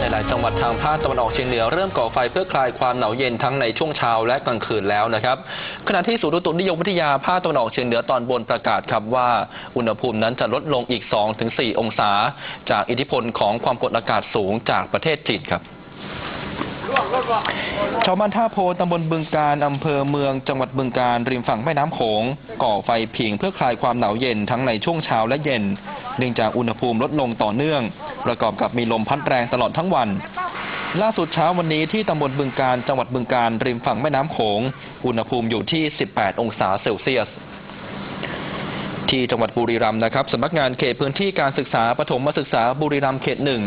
ในหลายจังหวัดทางภาคตะวันออกเฉียงเหนือเริ่มก่อไฟเพื่อคลายความหนาวเย็นทั้งในช่วงเช้าและกลางคืนแล้วนะครับขณะที่ศูนย์อุตุนิยมวิทยาภาคตะวันออกเฉียงเหนือตอนบนประกาศครับว่า อุณหภูมินั้นจะลดลงอีก 2-4 องศา จากอิทธิพลของความกดอากาศสูงจากประเทศจีนครับชาวบ้านท่าโพตำบลบึงการอำเภอเมืองจังหวัดบึงการริมฝั่งแม่น้ำโขง ก่อไฟผิงเพื่อคลายความหนาวเย็นทั้งในช่วงเช้าและเย็น เนื่องจากอุณหภูมิลดลงต่อเนื่อง ประกอบกับมีลมพัดแรงตลอดทั้งวัน ล่าสุดเช้าวันนี้ที่ตำบลบึงการจังหวัดบึงการริมฝั่งแม่น้ำโขง อุณหภูมิอยู่ที่ 18 องศาเซลเซียสที่จังหวัดบุรีรัมย์นะครับสำนักงานเขตพื้นที่การศึกษาปฐมศึกษาบุรีรัมย์เขตหนึ่ง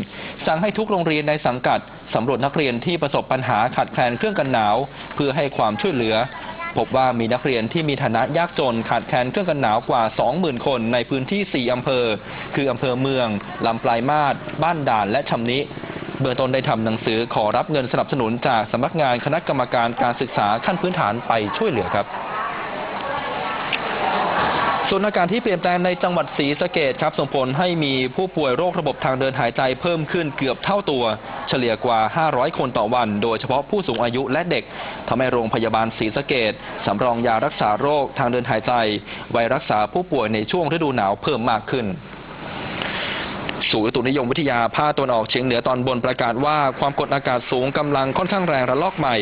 สั่งให้ทุกโรงเรียนในสังกัดสำรวจนักเรียนที่ประสบปัญหาขาดแคลนเครื่องกันหนาว เพื่อให้ความช่วยเหลือ พบว่ามีนักเรียนที่มีฐานะยากจนขาดแคลนเครื่องกันหนาวกว่า 20,000 คนในพื้นที่ 4 อำเภอ คืออำเภอเมือง ลำปลายมาศบ้านด่านและชำนิเบื้องต้นได้ทำหนังสือขอรับเงินสนับสนุนจากสำนักงานคณะกรรมการการศึกษาขั้นพื้นฐานไปช่วยเหลือครับ ส่วนอาการที่เปลี่ยนแปลงในจังหวัดศรีสะเกดครับส่งผลให้มีผู้ป่วยโรคระบบทางเดินหายใจเพิ่มขึ้นเกือบเท่าตัว เฉลี่ยกว่า 500 คนต่อวัน โดยเฉพาะผู้สูงอายุและเด็กทำให้โรงพยาบาลศรีสะเกดสำรองยารักษาโรคทางเดินหายใจ ไว้รักษาผู้ป่วยในช่วงฤดูหนาวเพิ่มมากขึ้น ศูนย์อุตุนิยมวิทยาภาคตะวันออกเฉียงเหนือตอนบนประกาศว่าความกดอากาศสูงกำลังค่อนข้างแรงระลอกใหม่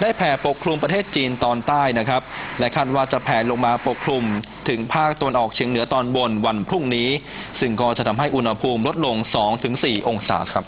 ได้แผ่ปกคลุมประเทศจีนตอนใต้นะครับ และคาดว่าจะแผ่ลงมาปกคลุม ถึงภาคตะวันออกเฉียงเหนือตอนบนวันพรุ่งนี้ ซึ่งก็จะทำให้อุณหภูมิลดลง 2-4 องศาครับ